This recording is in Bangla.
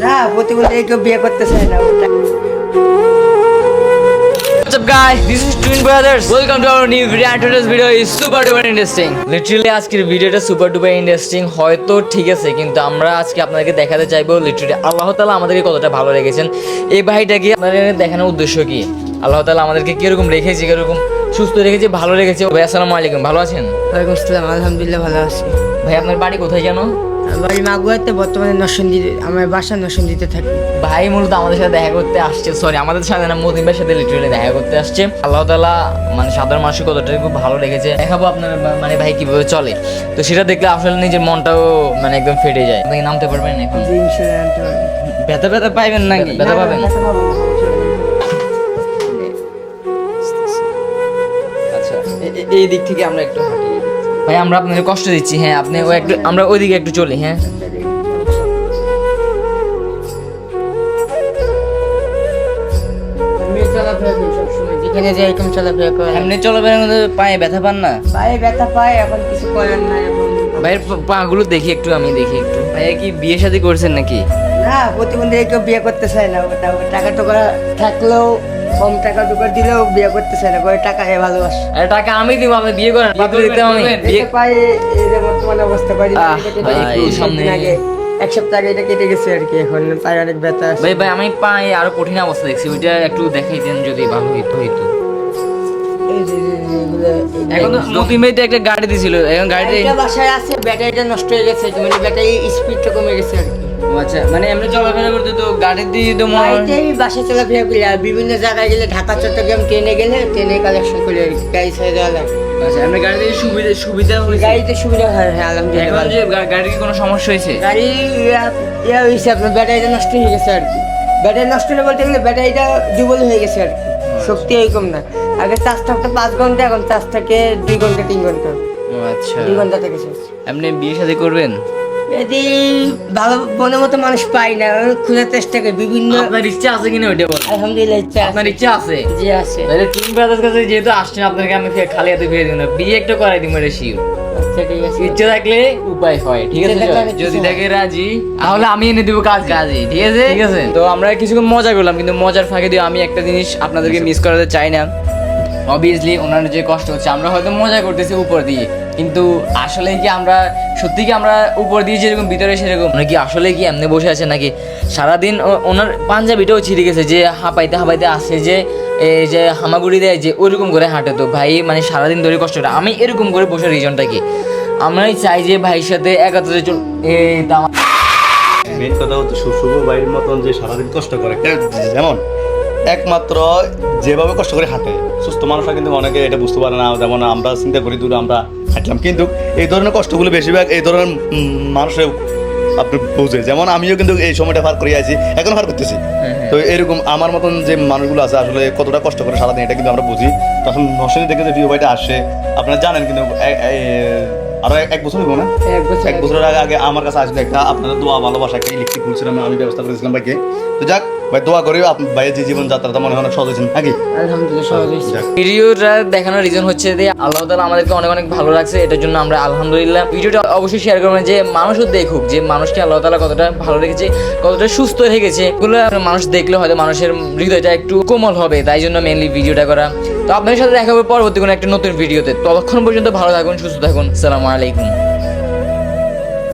না প্রতিবন্ধী কেউ বিয়ে করতে চায় না ওটা What's up guys? This is Twin Brothers. Welcome to our new video. And today's video is super duper interesting. Literally আজকের ভিডিওটা super duper interesting হয়তো ঠিক আছে কিন্তু আমরা আজকে আপনাদেরকে দেখাতে চাইব লিটারালি আল্লাহ তাআলা আমাদেরকে কতটা ভালো রেখেছেন। এই ভাইটাকে আপনাদের দেখানোর উদ্দেশ্য কি? আল্লাহ তাআলা আমাদেরকে কীরকম রেখেছে কীরকম সুস্থ রেখেছে ভালো রেখেছে? ভাই আসসালামু আলাইকুম। ভালো আছেন? ওয়ালাইকুম আসসালাম আলহামদুলিল্লাহ ভালো আছি। ভাই আপনার বাড়ি কোথায় জানো বাড়ি মাগুয়াতে বর্তমানে নরসিংদীতে আমার বাসা নরসিংদীতে থাকি। ভাই মূলত আমাদের সাথে দেখা করতে আসছে সরি আমাদের সাথে না মদিন ভাইয়ের সাথে লিটারালি দেখা করতে আসছে। আল্লাহ তালা মানে সাধারণ মানুষকে কতটা খুব ভালো লেগেছে। দেখাবো আপনার মানে ভাই কীভাবে চলে। তো সেটা দেখলে আসলে নিজের মনটাও মানে একদম ফেটে যায়। আপনি নামতে পারবেন এখন। ব্যথা ব্যথা পাইবেন নাকি? ব্যথা পাবেন? আচ্ছা এই দিক থেকে আমরা একটু হাঁটি। ভাই আমরা আপনাদের কষ্ট দিচ্ছি হ্যাঁ আপনি ও একটু আমরা ওইদিকে একটু চলি হ্যাঁ। আমি চলাফেরা করি সবসময় যেখানে যাই এরকম চলাফেরা করি এমনি চলাফেরার মধ্যে পায়ে ব্যথা পান না? পায়ে ব্যথা পাই এখন কিছু করার নাই ভাইয়ের পা- পাগুলো দেখি একটু আমি দেখি একটু। ভাইয়া কি বিয়ে শাদী করছেন নাকি? না প্রতিবন্ধী কেউ বিয়ে করতে চায় না। ওটা টাকা টোকা থাকলেও কম টাকা টোকা দিলেও বিয়ে করতে চায় না করে টাকা এ ভালোবাসে। আরে টাকা আমি দিব আপনি বিয়ে করেন আমি বিয়ে পাই এই যে বর্তমানে অবস্থা করি আহ, সামনে- আগে। এক সপ্তাহ আগে এটা কেটে গেছে আর কি এখন পায়ে অনেক ব্যথা আছে। ভাই ভাই আমি পায়ে আরও কঠিন অবস্থা দেখছি ওইটা একটু দেখাই দেন যদি ভালো হইতো হইতো। এখন একটা গাড়ি দিছিল এখন গাড়িটা বাসায় আছে ব্যাটারিটা নষ্ট হয়ে গেছে মানে ব্যাটারি স্পিডটা কমে গেছে আর কি। আচ্ছা মানে এমনি চলাফেরা করতে তো গাড়ি দিয়ে তো হয়- গাড়িতেই বাসায় চলাফেরা করি আর বিভিন্ন জায়গায় গেলে ঢাকা চট্টগ্রাম ট্রেনে গেলে ট্রেনে কালেকশন করে আর কি, গাড়ি ছেড়ে দেওয়া লাগে আচ্ছা এমনি গাড়ি দিয়ে সুবিধা সুবিধা হয়েছে? গাড়িতে সুবিধা হয় হ্যাঁ আলহামদুলিল্লাহ। এখন যে গাড়ির কোনো সমস্যা হয়েছে? গাড়ি ইয়া- হয়েছে আপনার ব্যাটারিটা নষ্ট হয়ে গেছে আর কি। ব্যাটারি নষ্ট হলে বলতে গেলে ব্যাটারিটা ডুবল হয়ে গেছে আর কি। শক্তি এরকম না। আগে চার্জ থাকতো পাঁচ ঘণ্টা এখন চার্জ থাকে দুই ঘণ্টা তিন ঘণ্টা। ও আচ্ছা। দুই ঘণ্টা থেকে শেষ এমনি বিয়ে শাদী করবেন? যদি ভালো মনের মতো মানুষ পাই না আমি খোঁজার চেষ্টা করি বিভিন্ন আপনার ইচ্ছা আছে কিনা ওইটা বলেন? আলহামদুলিল্লাহ ইচ্ছা আছে। আপনার ইচ্ছা আছে? জি আছে। তাহলে তিন ব্রাদার্স কাছে যেহেতু আসছেন আপনাকে আমি ফে- খালি হাতে ফিরে দিব না। বিয়ে একটা করাই দিব এটা শিওর আচ্ছা ঠিক আছে। ইচ্ছে থাকলে উপায় হয় ঠিক আছে ইচ্ছে থাকলে জয়? অনেক যদি কিছু থাকে রাজি তাহলে আমি এনে দিব কাজ কাজে ঠিক আছে? ঠিক আছে। তো আমরা কিছুক্ষণ মজা করলাম কিন্তু মজার ফাঁকে দিয়ে আমি একটা জিনিস আপনাদেরকে মিস করাতে চাই না। অবভিয়াসলি ওনার যে কষ্ট হচ্ছে আমরা হয়তো মজা করতেছি উপর দিয়ে। কিন্তু আসলে কি আমরা, সত্যি কি আমরা উপর দিয়ে যেরকম, ভিতরে সেরকম? মানে কি আসলে কি এমনি বসে আছে নাকি? সারাদিন ওনার পাঞ্জাবিটাও ছিঁড়ে গেছে যে হাঁপাইতে হাঁপাইতে আসে যে এই যে হামাগুড়ি দেয় যে ওইরকম করে হাঁটে তো। ভাই মানে সারাদিন ধরে কষ্টটা আমি এরকম করে বসে রিজনটা কি? আমরাই চাই যে ভাইয়ের সাথে একাত্তরে চল মেন কথা হচ্ছে শুভ ভাইয়ের মতন যে সারাদিন কষ্ট করে। যেমন, একমাত্র যেভাবে কষ্ট করে হাঁটে, সুস্থ মানুষরা কিন্তু অনেকে এটা বুঝতে পারে না, যেমন আমরা চিন্তা করি, দূরে আমরা হাঁটলাম কিন্তু এই ধরনের কষ্টগুলো বেশিরভাগ এই ধরনের মানুষের আপনি বুঝে। যেমন আমিও কিন্তু এই সময়টা পার করে আছি এখন পার করতেছি। তো এরকম আমার মতন যে মানুষগুলো আছে আসলে কতটা কষ্ট করে সারাদিন এটা কিন্তু আমরা বুঝি। তখন নশনী দেখে যে ভিউ ভাইটা আসে আপনারা জানেন কিন্তু আরও এক- বছর হইব না? এক বছরের আগে আগে আমার কাছে আসলে একটা দোয়া ভালোবাসা একটা ইলেকট্রিক খুলছিলাম আমি ব্যবস্থা করেছিলাম ভাইকে। তো যাক ভাই দোয়া করি ভাইয়ের যে জীবন যাত্রাটা মনে হয় অনেক সহজ হয়েছেন নাকি? আলহামদুলিল্লাহ সহজ হয়েছে। ভিডিওটা দেখানোর রিজন হচ্ছে যে আল্লাহ আমাদেরকে অনেক অনেক ভালো এটার জন্য আমরা আলহামদুলিল্লাহ। ভিডিওটা অবশ্যই শেয়ার করবেন যে মানুষও দেখুক যে মানুষকে আল্লাহ তালা কতটা ভালো রেখেছে কতটা সুস্থ রেখেছে। এগুলো মানুষ দেখলে হয়তো মানুষের হৃদয়টা একটু কোমল হবে তাই জন্য মেনলি ভিডিওটা করা। তো আপনাদের সাথে দেখা হবে পরবর্তী কোনো একটা নতুন ভিডিওতে ততক্ষণ পর্যন্ত ভালো থাকুন সুস্থ থাকুন। সালামু আলাইকুম